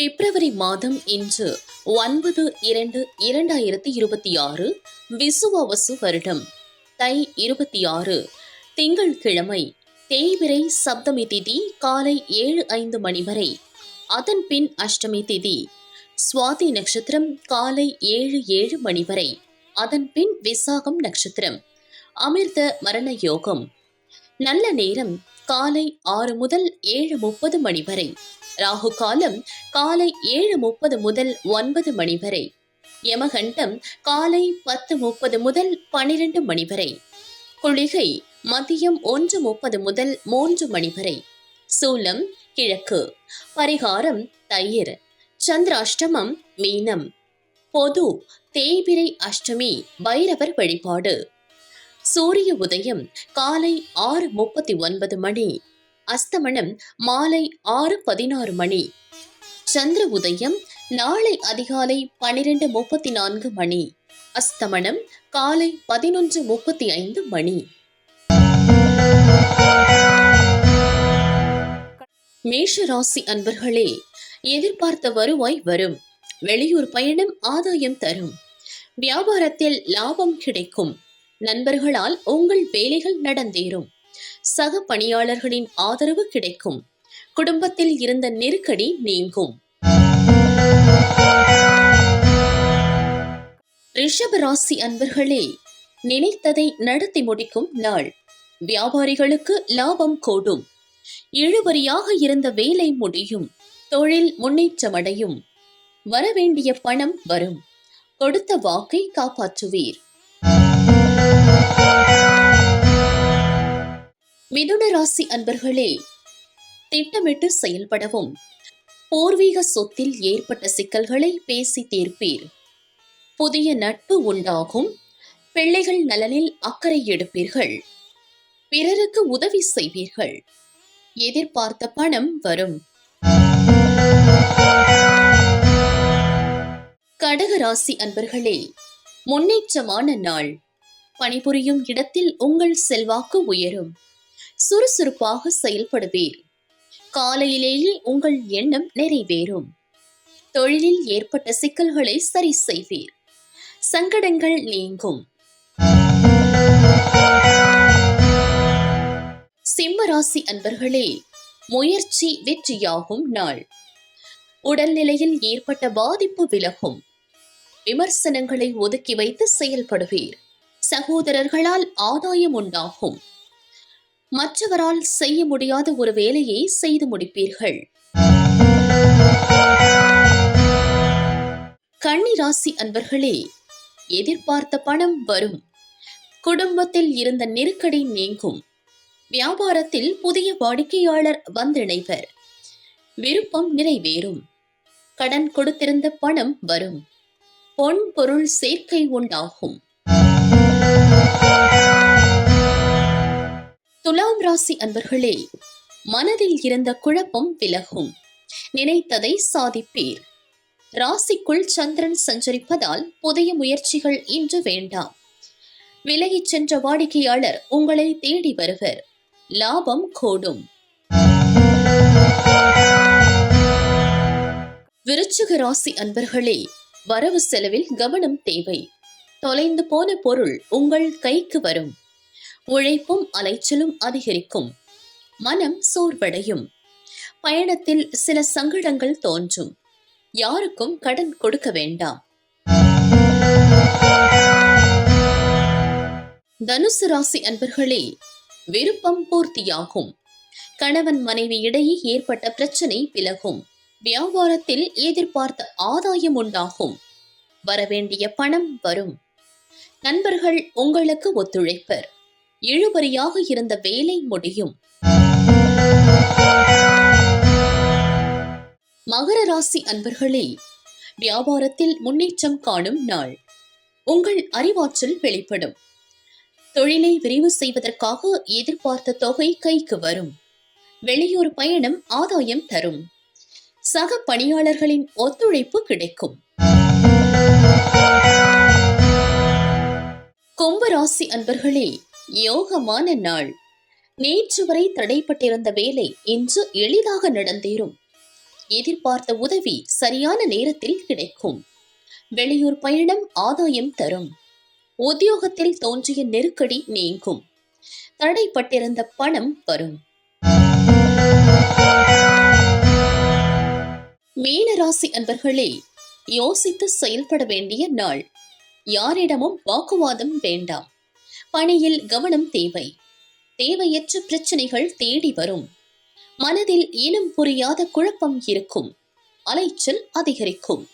பிப்ரவரி மாதம் இன்று ஒன்பது இரண்டு இரண்டாயிரத்தி இருபத்தி ஆறு விசுவாவசு வருடம். தை இருபத்தி ஆறு திங்கள்கிழமை தேய்பிரை சப்தமி திதி காலை ஏழு ஐந்து மணி வரை. அதன் பின் அஷ்டமி திதி சுவாதி நட்சத்திரம் காலை ஏழு ஏழு மணி வரை. அதன் பின் விசாகம் நட்சத்திரம். அமிர்த மரண யோகம். நல்ல நேரம் காலை ஆறு முதல் ஏழு முப்பது மணி வரை. ராகு காலம் காலை ஏழு முப்பது முதல் ஒன்பது மணி வரை. யமகண்டம் காலை பத்து முப்பது முதல் பனிரெண்டு மணி வரை. குளிகை மதியம் ஒன்று முப்பது முதல் மூன்று மணி வரை. சூலம் கிழக்கு. பரிகாரம் தயிர். சந்திராஷ்டமம் மீனம். பொது தேய்பிரை அஷ்டமி பைரவர் வழிபாடு. சூரிய உதயம் காலை ஆறு முப்பத்தி ஒன்பது மணி. அஸ்தமனம் மாலை ஆறு பதினாறு மணி. சந்திர உதயம் நாளை அதிகாலை பனிரெண்டு முப்பத்தி நான்கு மணி. அஸ்தமனம் காலை பதினொன்று முப்பத்தி ஐந்து மணி. மேஷ ராசி அன்பர்களே எதிர்பார்த்த வருவாய் வரும். வெளியூர் பயணம் ஆதாயம் தரும். வியாபாரத்தில் லாபம் கிடைக்கும். நண்பர்களால் உங்கள் வேலைகள் நடந்தேறும். சக பணியாளர்களின் ஆதரவு கிடைக்கும். குடும்பத்தில் இருந்த நெருக்கடி நீங்கும். ரிஷப ராசி அன்பர்களே நினைத்ததை நடத்தி முடிக்கும் நாள். வியாபாரிகளுக்கு லாபம் கூடும். இழுபறியாக இருந்த வேலை முடியும். தொழில் முன்னேற்றமடையும். வரவேண்டிய பணம் வரும். கொடுத்த வாக்கை காப்பாற்றுவீர். மிதுன ராசி அன்பர்களே திட்டமிட்டு செயல்படவும். பூர்வீக சொத்தில் ஏற்பட்ட சிக்கல்களை பேசி தீர்ப்பீர். புதிய நட்பு உண்டாகும். பிள்ளைகள் நலனில் அக்கறை எடுப்பீர்கள். பிறருக்கு உதவி செய்வீர்கள். எதிர்பார்த்த பணம் வரும். கடக ராசி அன்பர்களே முன்னேற்றமான நாள். பணிபுரியும் இடத்தில் உங்கள் செல்வாக்கு உயரும். சுறுசுறுப்பாக செயல்படுவீர். காலையிலேயே உங்கள் எண்ணம் நிறைவேறும். தொழிலில் ஏற்பட்ட சிக்கல்களை சரி செய்வீர். சங்கடங்கள் நீங்கும். சிம்மராசி அன்பர்களே முயற்சி வெற்றியாகும் நாள். உடல்நிலையில் ஏற்பட்ட பாதிப்பு விலகும். விமர்சனங்களை ஒதுக்கி வைத்து செயல்படுவீர். சகோதரர்களால் ஆதாயம் உண்டாகும். மற்றவரால் செய்ய முடியாத ஒரு வேலையை செய்து முடிப்பீர்கள். கன்னி ராசி அன்பர்களே எதிர்பார்த்த பணம் வரும். குடும்பத்தில் இருந்த நெருக்கடி நீங்கும். வியாபாரத்தில் புதிய வாடிக்கையாளர் வந்திணைவர். விருப்பம் நிறைவேறும். கடன் கொடுத்திருந்த பணம் வரும். பொன் பொருள் சேர்க்கை உண்டாகும். துலாம் ராசி அன்பர்களே மனதில் இருந்த குழப்பம் விலகும். நினைத்ததை சாதிப்பீர். ராசிக்குள் சந்திரன் சஞ்சரிப்பதால் புதிய முயற்சிகள் இன்று வேண்டாம். விலகிச் சென்ற வாடிக்கையாளர் உங்களை தேடி வருவர். லாபம் கூடும். விருச்சிக ராசி அன்பர்களே வரவு செலவில் கவனம் தேவை. தொலைந்து போன பொருள் உங்கள் கைக்கு வரும். உழைப்பும் அலைச்சலும் அதிகரிக்கும். மனம் சோர்வடையும். பயணத்தில் சில சங்கடங்கள் தோன்றும். யாருக்கும் கடன் கொடுக்க வேண்டாம். தனுசு ராசி அன்பர்களே விருப்பம் பூர்த்தியாகும். கணவன் மனைவி இடையே ஏற்பட்ட பிரச்சனை விலகும். வியாபாரத்தில் எதிர்பார்த்த ஆதாயம் உண்டாகும். வரவேண்டிய பணம் வரும். நண்பர்கள் உங்களுக்கு ஒத்துழைப்பர். இழுபறியாக இருந்த வேலை முடியும். மகர ராசி அன்பர்களே வியாபாரத்தில் முன்னேற்றம் காணும் நாள். உங்கள் அறிவாற்றல் வெளிப்படும். தொழிலை விரிவு செய்வதற்காக எதிர்பார்த்த தொகை கைக்கு வரும். வெளியூர் பயணம் ஆதாயம் தரும். சக பணியாளர்களின் ஒத்துழைப்பு கிடைக்கும். கும்பராசி அன்பர்களே யோகமான நாள். நேற்று வரை தடைப்பட்டிருந்த வேலை இன்று எளிதாக நடந்தேறும். எதிர்பார்த்த உதவி சரியான நேரத்தில் கிடைக்கும். வெளியூர் பயணம் ஆதாயம் தரும். உத்தியோகத்தில் தோன்றிய நெருக்கடி நீங்கும். தடைப்பட்டிருந்த பணம் வரும். மீனராசி அன்பர்களே யோசித்து செயல்பட வேண்டிய நாள். யாரிடமும் வாக்குவாதம் வேண்டாம். பணியில் கவனம் தேவை. தேவையற்ற பிரச்சனைகள் தேடி வரும். மனதில் இனம் புரியாத குழப்பம் இருக்கும். அலைச்சல் அதிகரிக்கும்.